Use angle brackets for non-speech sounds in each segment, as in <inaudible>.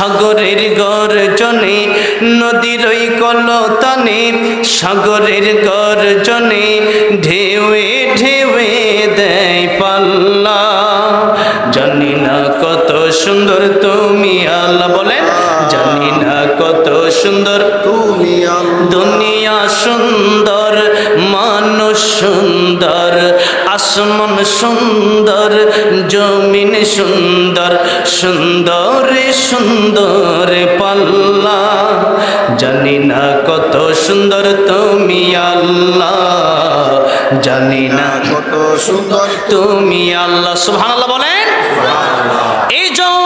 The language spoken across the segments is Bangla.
সাগরের গর্জনে নদীর ওই কলতানে সাগরের গর্জনে আসমান সুন্দর জমিন সুন্দর সুন্দর সুন্দর পাল্লা। জানি না কত সুন্দর তুমি আল্লাহ। জানি না কত সুন্দর তুমি আল্লাহ। সুবহানাল্লাহ বলেন। এই জন্য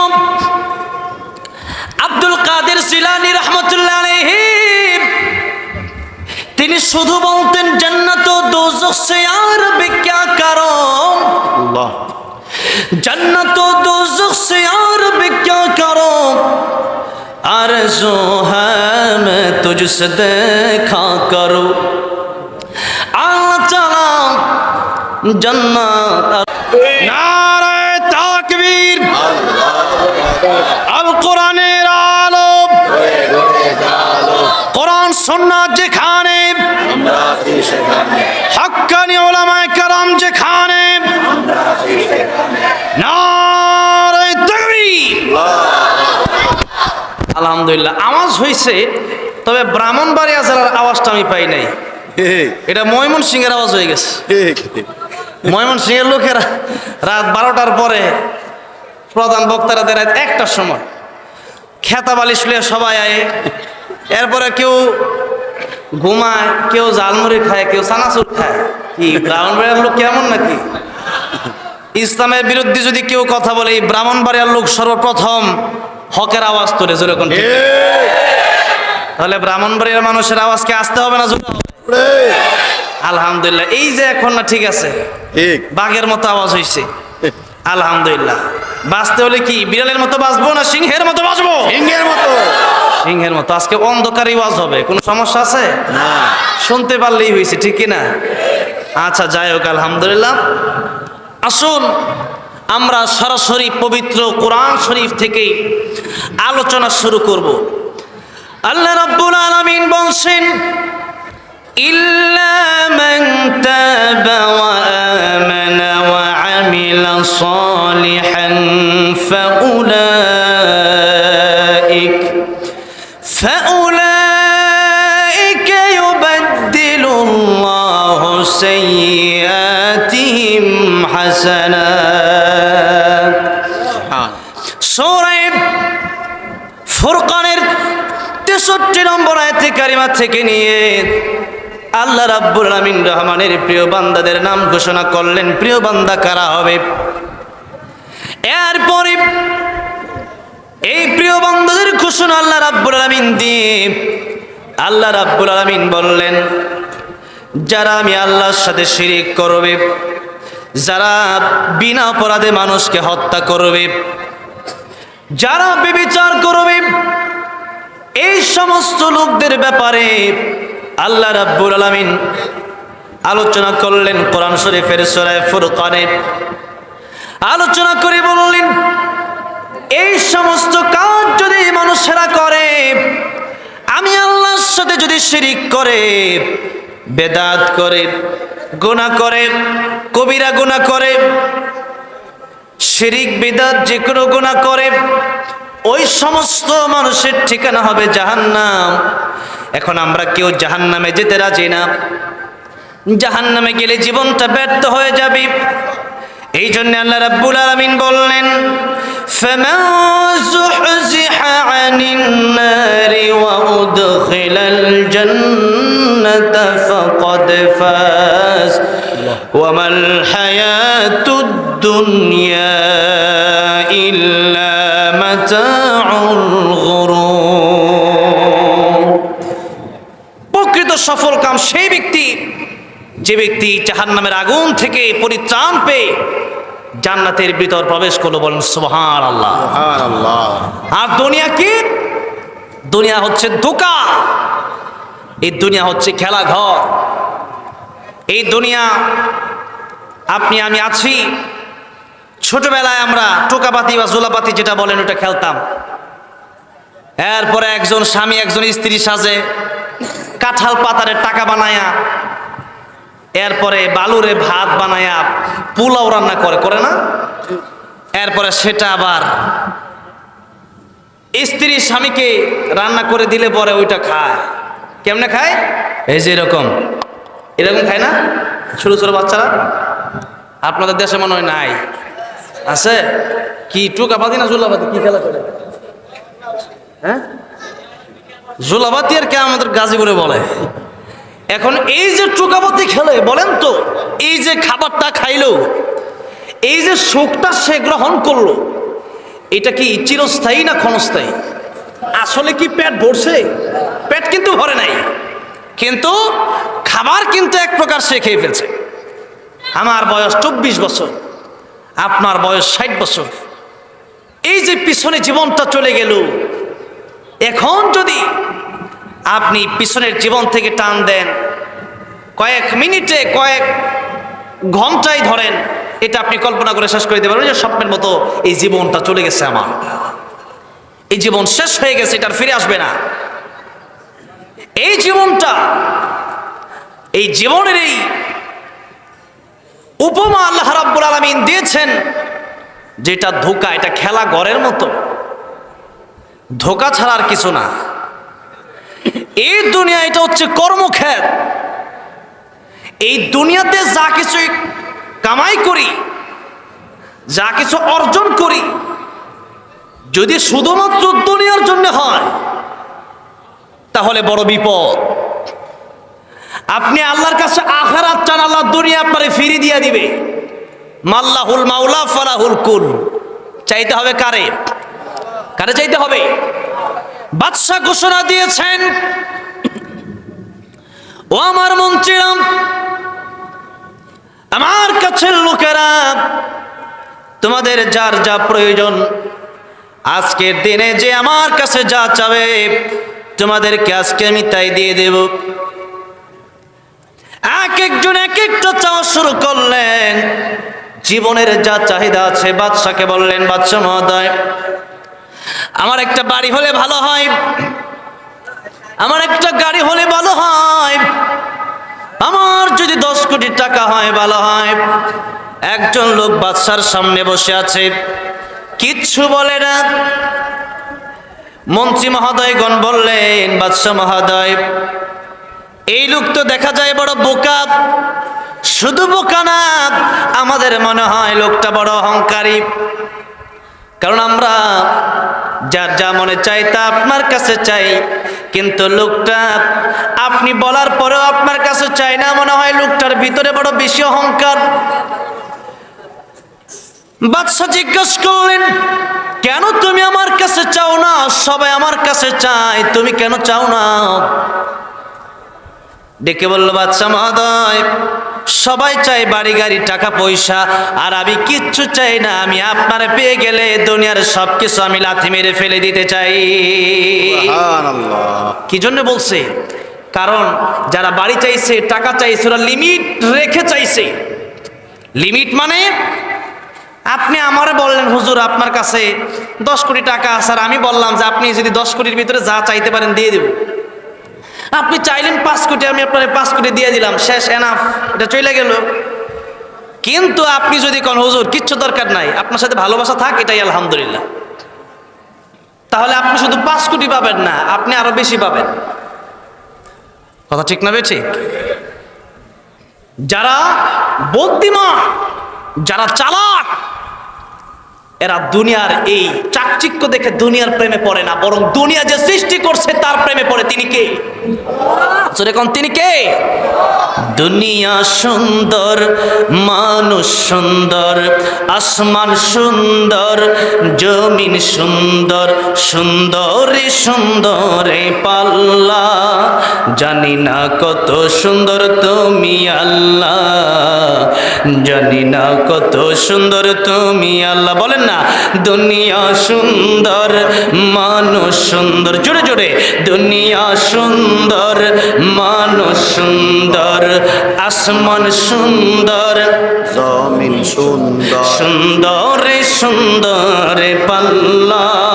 আব্দুল কাদের সিলানি রহমতুল্লাহ আলাইহি তিনি শুধু বলতেন জান্নাত ও দোজখ সে আল্লাহ। জন্নত দোজখ সে আর বিক্যা করো? আর জো হ্যাঁ তুঝসে দেখা করো। আল্লাহ চালা জান্নাত নারায় তাকবীর। আল কোরআনের আলো কোরআন সন্না যেখানে। হক আলহামদুলিল্লাহ। আওয়াজ হয়েছে তবে ব্রাহ্মণবাড়িয়া জেলার আওয়াজটা আমি পাই নাই। এটা ময়মন সিংয়ের আওয়াজ হয়ে গেছে। ময়মন সিংয়ের লোকেরা রাত বারোটার পরে প্রধান বক্তারা দেয় রাত একটার সময় খেতা বালিশ লিয়ে সবাই আয়। এরপরে কেউ ঘুমায় কেউ জালমুড়ি খায় কেউ সানাসুর খায়। কি ব্রাহ্মণবাড়িয়ার লোক কেমন নাকি? ইসলামের বিরুদ্ধে যদি কেউ কথা বলে এই ব্রাহ্মণ ব্রাহ্মণবাড়িয়ার লোক সর্বপ্রথম হকের আওয়াজ তোলে যেরকম ঠিক? তাহলে ব্রাহ্মণবাড়িয়ার মানুষের আওয়াজকে আসতে হবে না জোরে আলহামদুলিল্লাহ এই যে এখন না ঠিক আছে? বাঘের মতো আওয়াজ হয়েছে আলহামদুলিল্লাহ। বাঁচতে হলে কি বিড়ালের মতো বাঁচবো না সিংহের মতো বাঁচবো? সিংহের মতো। সিংহের মতো আজকে অন্ধকারই আওয়াজ হবে। কোনো সমস্যা আছে? না। শুনতে পারলেই হয়েছে ঠিক কি না? আচ্ছা যাই হোক আলহামদুলিল্লাহ। আসুন আমরা সরাসরি পবিত্র কোরআন শরীফ থেকে আলোচনা শুরু করব। আল্লাহ রাব্বুল আলামিন বলছেন, ইল্লা মান তাবা ওয়া আমানা ওয়া আমিলা সালিহান ফাউলাইক ফাউলাইক ইউবাদদিলু আল্লাহু কারিমা থেকে নিয়ে আল্লাহ রাব্বুল আলামিন রহমানের প্রিয় বান্দাদের নাম ঘোষণা করলেন, প্রিয় বান্দা কারা হবে? এরপরে এই প্রিয় বান্দাদের ঘোষণা আল্লাহ রাব্বুল আলামিন দিয়ে আল্লাহ রাব্বুল আলামিন বললেন, যারা আমি আল্লাহর সাথে শিরিক করবে, যারা বিনা অপরাধে মানুষকে হত্যা করবে, যারা বিবিচার করবে এই সমস্ত লোকদের ব্যাপারে আল্লাহ রাব্বুল আলামিন আলোচনা করলেন কোরআন শরীফের সূরা ফুরকানে। আলোচনা করে বললেন, এই সমস্ত কাজ যদি মানুষেরা করে, আমি আল্লাহর সাথে যদি শিরিক করে, বেদাত করে, গুনাহ করে, কবিরা গুনাহ করে, শিরিক, বিদাত যে কোনো গুণা করে ওই সমস্ত মানুষের ঠিকানা হবে জাহান্নাম এখন আমরা কেউ জাহান্নামে যেতে রাজি না জাহান্নামে গেলে জীবনটা ব্যর্থ হয়ে যাবে এই জন্য আল্লাহ রাব্বুল আলামিন বললেন فمن زحزح عن النار وأدخل الجنة فقد فاز وما الحياة الدنيا যে ব্যক্তি জাহান্নামের আগুন থেকে পরিত্রাণ পেয়ে জান্নাতের ভিতর প্রবেশ করল বলেন সুবহান আল্লাহ আল্লাহ আর দুনিয়া কি? দুনিয়া হচ্ছে দোকা। এই দুনিয়া হচ্ছে খেলাঘর। এই দুনিয়া আপনি আমি আছি। ছোটবেলায় আমরা টোকাপাতি বা জোলাপাতি যেটা বলেন ওটা খেলতাম। এরপরে একজন স্বামী একজন স্ত্রী সাজে কাঁঠাল পাতারে টাকা বানায়া এরপরে বালুরে ভাত বানায়া পোলাও রান্না করে করে না? এরপরে সেটা আবার স্ত্রী স্বামীকে রান্না করে দিলে পরে ওইটা খায়। কেমনে খায়? এই যে এরকম। এরকম খায় না? ছোট ছোট বাচ্চারা? আপনাদের দেশে মনে হয় নাই। আছে? কি টুকাবাদি না জুলাবাদি কি খেলা করে? হ্যাঁ? জুলাবাতি আর কে আমাদের গাজীপুরে বলে? এখন এই যে টুকাবাতি খেলে, বলেন তো, এই যে খাবারটা খাইলো, এই যে সুখটা সে গ্রহণ করল, এটা কি চিরস্থায়ী না ক্ষণস্থায়ী? আসলে কি পেট ভরছে? পেট কিন্তু ভরে নাই, কিন্তু খাবার কিন্তু এক প্রকার সে খেয়ে ফেলছে। আমার বয়স চব্বিশ বছর, আপনার বয়স ষাট বছর। এই যে পিছনে জীবনটা চলে গেল, এখন যদি আপনি পিছনের জীবন থেকে টান দেন। কয়েক মিনিটে, কয়েক ঘন্টায় ধরেন, এটা আপনি কল্পনা করে শেষ করে দিতে পারবেন, যে স্বপ্নের মতো এই জীবনটা চলে গেছে আমার। এই জীবন শেষ হয়ে গেছে এটা ফিরে আসবে না। এই জীবনটা, এই জীবনের এই উপমা আল্লাহ রাব্বুল আলামিন দিয়েছেন, যেটা ধোকা, এটা খেলা ঘরের মতো। ধোকা ছাড়া আর কিছু না। এই দুনিয়া এটা হচ্ছে কর্মক্ষেত। এই দুনিয়াতে যা কিছু কামাই করি, যা কিছু অর্জন করি, যদি শুধুমাত্র দুনিয়ার জন্য হয়, তাহলে বড় বিপদ। আপনি আল্লাহর কাছে আখারাত চান, আল্লাহ দুনিয়া আপনারে ফিরিয়ে দিয়ে দিবে। মাল্লাহুল মাওলা, ফালাহুল কুল। চাইতে হবে কারে? কারে চাইতে হবে? বাদশাহ ঘোষণা দিয়েছেন, ও আমার মন্ত্রীরাম আমার কাছের লোকেরা, তোমাদের যার যা প্রয়োজন, আজকের দিনে যে আমার কাছে যা চাবে, তোমাদেরকে আজকে আমি তাই দিয়ে দেব। এক একজন এক একটা চাওয়া শুরু করলেন, জীবনের যা চাহিদা আছে বাদশাকে বললেন বাদশা মহোদয় আমার একটা বাড়ি হলে ভালো হয়। আমার একটা গাড়ি হলে ভালো হয়। আমার যদি দশ কোটি টাকা হয়, ভালো হয়। একজন লোক বাদশার সামনে বসে আছে। কিচ্ছু বলে না। মন্ত্রী মহোদয়গণ বললেন, বাদশাহ মহোদয়, এই লোক তো দেখা যায় বড় বোকা। শুধু বোকা না, আমাদের মনে হয় লোকটা বড় অহংকারী। কারণ আমরা যার যা মনে চাই তা আপনার কাছে চাই। কিন্তু লোকটা আপনি বলার পরেও আপনার কাছে চাই না, মনে হয় লোকটার ভিতরে বড় বেশি অহংকার। বাদশাহ জিজ্ঞেস করলেন, কেন তুমি আমার কাছে চাও না? সবাই আমার কাছে চায়, তুমি কেন চাও না? ডেকে বলল বাচ্চা মহোদয় সবাই চাই বাড়ি গাড়ি টাকা পয়সা আর আমি কিচ্ছু চাই না। আমি আপনার পেয়ে গেলে দুনিয়ার সব কিছু আমি লাথি মেরে ফেলে দিতে চাই। কি জন্য বলছে? কারণ যারা বাড়ি চাইছে টাকা চাইছে ওরা লিমিট রেখে চাইছে। লিমিট মানে আপনি আমারে বললেন হুজুর আপনার কাছে দশ কোটি টাকা আছে আর আমি বললাম যে আপনি যদি দশ কোটির ভিতরে যা চাইতে পারেন দিয়ে দেব। আপনি চাইলেন পাঁচ কোটি, আমি আপনার পাঁচ কোটি দিয়ে দিলাম। শেষ এনাফ এটা চলে গেল। কিন্তু আপনি যদি কোন, হুজুর, কিচ্ছু দরকার নাই। আপনার সাথে ভালোবাসা থাক, এটাই আলহামদুলিল্লাহ। তাহলে আপনি শুধু পাঁচ কোটি পাবেন না, আপনি আরও বেশি পাবেন। কথা ঠিক না ঠিক যারা বুদ্ধিমান, যারা চালাক, এরা দুনিয়ার এই চাকচিক্য দেখে দুনিয়ার প্রেমে পড়ে না, বরং দুনিয়া যে সৃষ্টি করছে তার প্রেমে পড়ে। তিনি কে? জোরে কোন, তিনি কে? দুনিয়া সুন্দর, মানুষ সুন্দর, আসমান সুন্দর, জমিন সুন্দর, সুন্দরে সুন্দরে পাল্লা। জানি না কত সুন্দর তুমি আল্লাহ, জানি না কত সুন্দর তুমি আল্লাহ। বলেন না, দুনিয়া সুন্দর মানুষ সুন্দর। জোরে জোরে। দুনিয়া সুন্দর মানুষ সুন্দর। আসমান সুন্দর। জমিন সুন্দর। সুন্দরে সুন্দরে পাল্লা।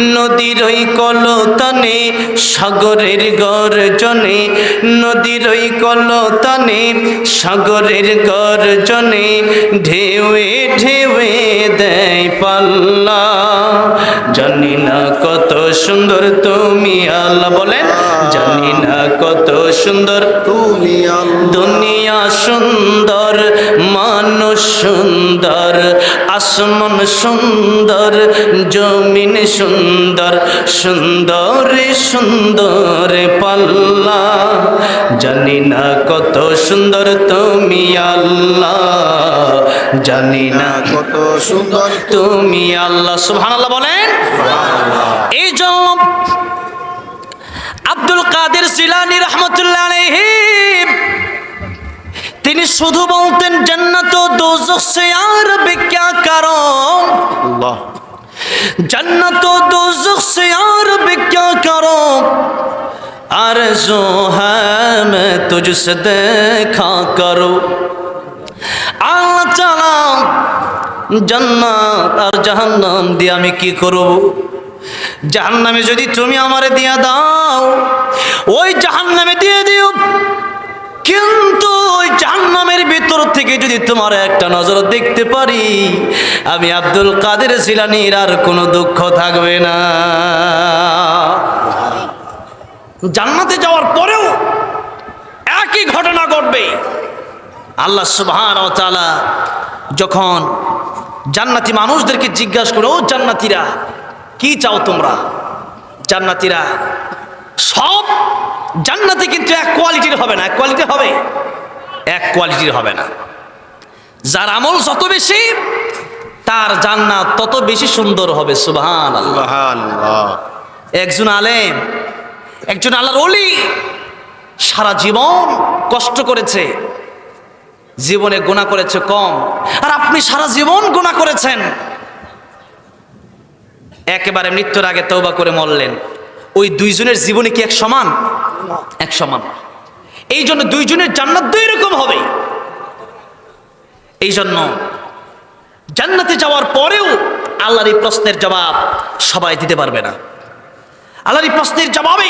নদীর ওই কলতানে সাগরের গর্জনে। নদীর ওই কলতানে সাগরের গর্জনে। ঢেউয়ে ঢেউয়ে দেয় পাল্লা। জানি না কত সুন্দর তুমি আল্লাহ বলেন জানি না কত সুন্দর তুমি দুনিয়া সুন্দর মানুষ সুন্দর আসমান সুন্দর জমিন সুন্দর সুন্দর সুন্দর পাল্লা। জানি না কত সুন্দর তুমি আল্লাহ জানি না কত সুন্দর তুমি আল্লাহ। সুবহানাল্লাহ বলেন। আব্দুল কাদের জিলানি রহমতুল্লাহ তিনি শুধু বলতেন জান্নাত দোজখ সে আর বিজ্ঞা করো? জান্নাত সে জো হ্যাঁ তুঝসে দেখা করো। আল্লাহ চালা জান্নাত আর জাহান্নাম দিয়ে আমি কি করব? জাহান্নামে যদি তুমি আমারে দিয়া দাও, ওই জাহান্নামে দিয়ে দিও। কিন্তু ওই জাহান্নামের ভিতর থেকে যদি তোমার একটা নজর দেখতে পারি, আমি আব্দুল কাদের জিলানির আর কোনো দুঃখ থাকবে না। জান্নাতে যাওয়ার পরেও একই ঘটনা ঘটবে। আল্লাহ সুবহান ও তাআলা যখন জান্নাতি মানুষদেরকে জিজ্ঞাসা করো, ও জান্নাতিরা কি চাও তোমরা? জান্নাতিরা সব জান্নাতে কিন্তু এক কোয়ালিটির হবে না। এক কোয়ালিটি হবে? এক কোয়ালিটির হবে না। যার আমল যত বেশি তার জান্নাত তত বেশি সুন্দর হবে সুবহান একজন আলেম একজন আল্লাহর অলি সারা জীবন কষ্ট করেছে জীবনে গুণা করেছে কম। আর আপনি সারা জীবন গুণা করেছেন। একেবারে মৃত্যুর আগে তৌবা করে মরলেন। ওই দুইজনের জীবনে কি এক সমান? এক সমান। এই জন্য দুইজনের জান্নাত দুই রকম হবে। এই জন্য জান্নাতে যাওয়ার পরেও আল্লাহর এই প্রশ্নের জবাব সবাই দিতে পারবে না। আল্লাহর এই প্রশ্নের জবাবে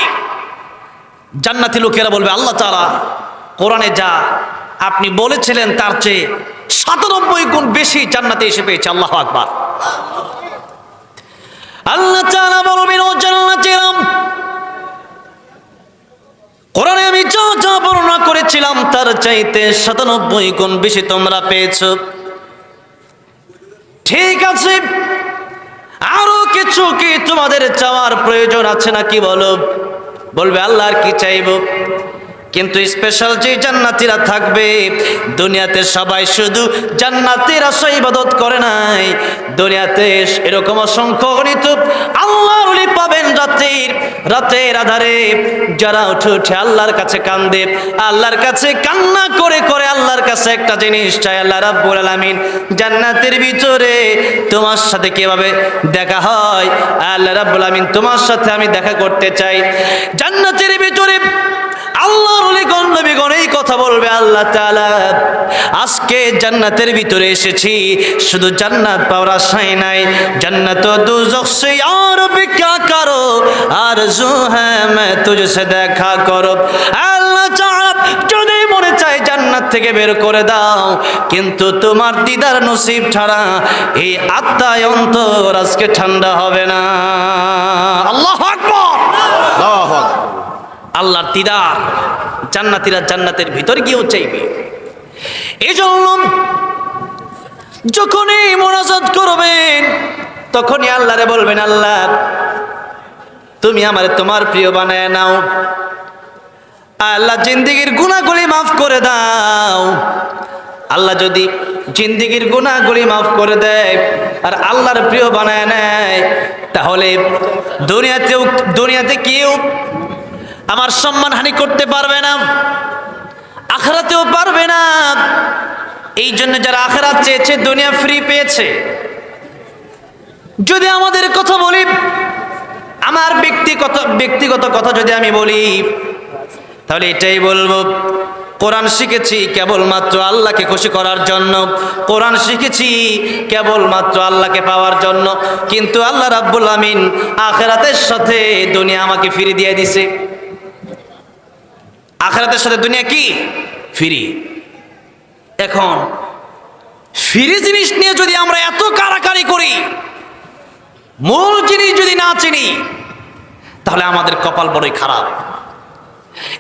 জান্নাতি লোকেরা বলবে, আল্লাহ তাআলা কোরআনে যা আপনি বলেছিলেন তার চেয়ে সাতানব্বই গুণ বেশি জান্নাতে এসে পেয়েছে। আল্লাহ আকবার। আল্লাহ তাআলা বলবেন, ও জান্নাতীরাম, কোরআনে আমি যা যা বর্ণনা করেছিলাম, তার চাইতে সাতানব্বই গুণ বেশি তোমরা পেয়েছ। ঠিক আছে, আরও কিছু কি তোমাদের চাওয়ার প্রয়োজন আছে নাকি বলো? বলবে, আল্লাহ আর কি চাইব? কিন্তু স্পেশাল যে জান্নাতিরা থাকবে, দুনিয়াতে সবাই শুধু জান্নাতের আশা ইবাদত করে নাই। দুনিয়াতে এরকম অসংখ্য গণিত আল্লাহর ওলি পাবেন রাতের রাতের আধারে। যারা উঠে উঠে আল্লাহর কাছে কান্দে, আল্লাহর কাছে কান্না করে করে আল্লাহর কাছে একটা জিনিস চাই আল্লাহ রাব্বুল আলামিন, জান্নাতের ভিতরে তোমার সাথে কীভাবে দেখা হয়? আল্লাহ রাব্বুল আলামিন তোমার সাথে আমি দেখা করতে চাই। জান্নাতের ভিতরে আজকে জান্নাতের ভিতরে এসেছি, শুধু জান্নাত পাওয়ার নাই, জান্নাত আর করো, আর জু হ্যাঁ দেখা করো। আল্লাহ মনে চাই জান্নাত থেকে বের করে দাও, কিন্তু তোমার দিদার নসিব ছাড়া এই আত্মায় অন্তর আজকে ঠান্ডা হবে না। আল্লাহ আল্লাহর দিদার জান্নাতিরা জান্নাতের ভিতর গিয়েও চাইবে। এই জন্য যখনই মোনাজাত করবেন, তখনই আল্লাহরে বলবেন, আল্লাহ, তুমি আমার তোমার প্রিয় বানায় নাও। আল্লাহ জিন্দিগির গুণাগুলি মাফ করে দাও। আল্লাহ যদি জিন্দিগির গুণাগুলি মাফ করে দেয় আর আল্লাহর প্রিয় বানায় নেয়, তাহলে দুনিয়াতেও দুনিয়াতে কেউ আমার সম্মান হানি করতে পারবে না, আখরাতেও পারবে না। এই জন্য যারা আখরাত চেয়েছে, দুনিয়া ফ্রি পেয়েছে। যদি আমাদের কথা বলি, আমার ব্যক্তিগত ব্যক্তিগত কথা যদি আমি বলি, তাহলে এটাই বলব, কোরআন শিখেছি কেবলমাত্র আল্লাহকে খুশি করার জন্য, কোরআন শিখেছি কেবলমাত্র আল্লাহকে পাওয়ার জন্য, কিন্তু আল্লাহ রাব্বুল আমিন আখেরাতের সাথে দুনিয়া আমাকে ফিরে দিয়ে দিছে আখেরাতের সাথে দুনিয়া কি? ফিরি। এখন ফিরি জিনিস নিয়ে যদি আমরা এত কারাকারি করি মূল জিনিস যদি না চিনি তাহলে আমাদের কপাল বড়ই খারাপ।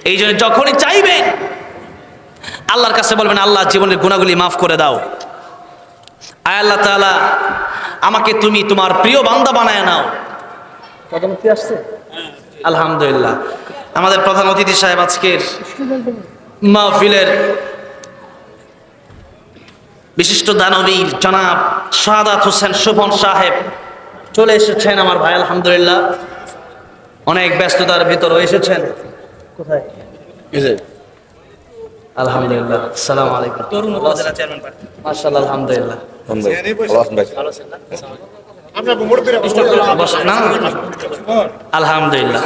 এই জন্য যখনই চাইবেন আল্লাহর কাছে বলবেন আল্লাহ জীবনের গুণাগুলি মাফ করে দাও। আয় আল্লাহ তাআলা আমাকে তুমি তোমার প্রিয় বান্দা বানায় নাও। আসছে? আলহামদুলিল্লাহ। আমাদের প্রধান অতিথি সাহেব আজকের মাহফিলের বিশিষ্ট দানবীর জনাব শাহাদাত হোসেন শোভন সাহেব চলে এসেছেন আমার ভাই আলহামদুলিল্লাহ। অনেক ব্যস্ততার ভিতর এসেছেন। কোথায়? আলহামদুলিল্লাহ। সালাম আলাইকুম। তরুণ উপজেলা চেয়ারম্যান পার্টি মাশাআল্লাহ আলহামদুলিল্লাহ। আলহামদুলিল্লাহ।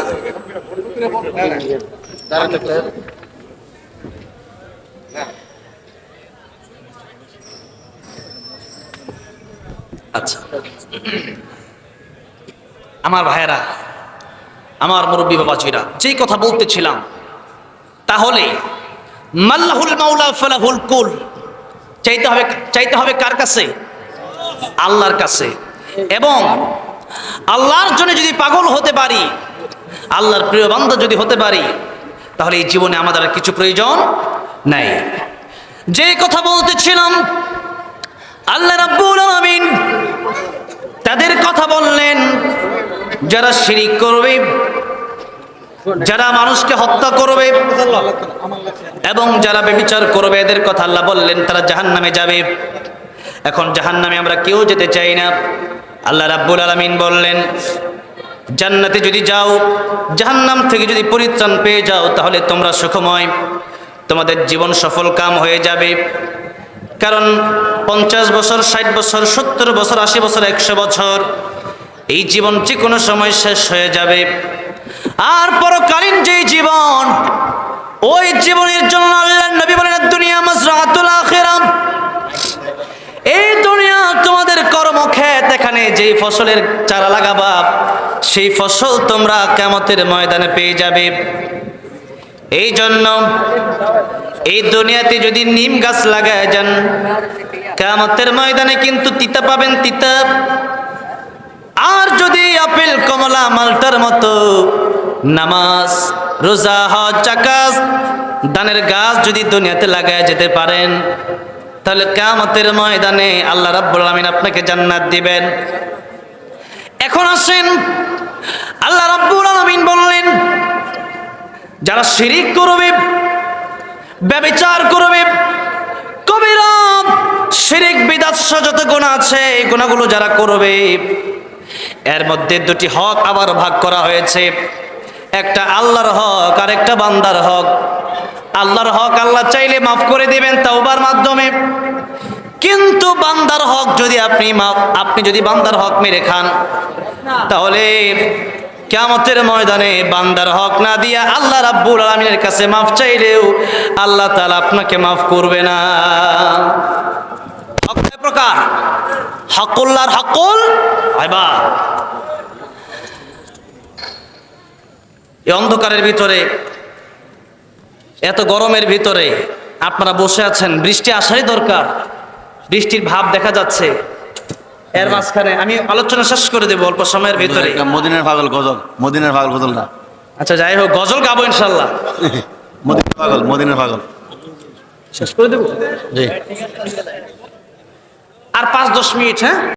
আচ্ছা। আমার ভাইয়েরা, আমার মুরব্বী বাবাজিরা, যেই কথা বলতেছিলাম, তাহলে মাল্লাহুল মাওলা ফালাহুল কুল, চাইতে হবে চাইতে হবে কার কাছে? আল্লাহর কাছে। এবং আল্লাহর জন্য যদি পাগল হতে পারি আল্লাহর প্রিয় বান্ধব যদি হতে পারি, তাহলে এই জীবনে আমাদের আর কিছু প্রয়োজন নাই। যে কথা বলতেছিলাম, আল্লাহ রাব্বুল আলামিন তাদের কথা বললেন, যারা শিরিক করবে, যারা মানুষকে হত্যা করবে এবং যারা বেবিচার করবে, এদের কথা আল্লাহ বললেন, তারা জাহান্নামে যাবে। এখন জাহান্নামে আমরা কেউ যেতে চাই না। আল্লাহ রাব্বুল আলামিন বললেন জান্নাতে যদি যাও, জাহান্নাম থেকে যদি পরিত্রাণ পেয়ে যাও, তাহলে তোমরা সুখময়। তোমাদের জীবন সফল কাম হয়ে যাবে। কারণ পঞ্চাশ বছর, ষাট বছর, সত্তর বছর, আশি বছর, একশো বছর, এই জীবন যে কোনো সময় শেষ হয়ে যাবে। আর পরকালীন যে জীবন, ওই জীবনের জন্য আল্লাহ নবী বলেন, দুনিয়া মাজরাতুল আখিরাম এই দুনিয়া তোমাদের কর্মক্ষেত, এখানে যেই ফসলের চারা লাগাবা সেই ফসল তোমরা কেমতের ময়দানে পেয়ে যাবে। এই জন্য এই দুনিয়াতে যদি নিম গাছ লাগায় যান কেমতের ময়দানে কিন্তু তিতা পাবেন তিতা। আর যদি আপেল, কমলা, মালটার মতো নামাজ, রোজা, হজ, জাকাত, দানের গাছ যদি দুনিয়াতে লাগায় যেতে পারেন, তাহলে কামতের ময়দানে আল্লাহ রাব্বুল আলামিন আপনাকে জান্নাত দিবেন। এখন আসেন। আল্লাহ রাব্বুল আলামিন বললেন, যারা শিরিক করবে, ব্যবিচার করবে কবিরা শিরিক, বিদাত যত গুণা আছে, এই গুণাগুলো যারা করবে, এর মধ্যে দুটি হক আবার ভাগ করা হয়েছে। একটা আল্লাহর হক আর একটা বান্দার হক। আল্লাহর হক আল্লাহ চাইলে মাফ করে দিবেন তাওবার মাধ্যমে। কিন্তু বান্দার হক যদি আপনি আপনি যদি বান্দার হক মেরে খান, তাহলে কেমতের ময়দানে বান্দার হক না দিয়া আল্লাহ রাব্বুল আলমিনের কাছে মাফ চাইলেও আল্লাহ তাআলা আপনাকে মাফ করবে না। প্রকার? হকুল্লার হকুল এই অন্ধকারের ভিতরে, এত গরমের ভিতরে আপনারা বসে আছেন, বৃষ্টি আসারই দরকার। বৃষ্টির ভাব দেখা যাচ্ছে। এর মাঝখানে আমি আলোচনা শেষ করে দেবো অল্প সময়ের ভিতরে মদিনের পাগল গজল মদিনের পাগল গজল না আচ্ছা যাই হোক গজল গাবো ইনশাল্লাহ <laughs> মদিনের পাগল মদিনের পাগল। শেষ করে দেবো? জি। আর পাঁচ দশ মিনিট হ্যাঁ?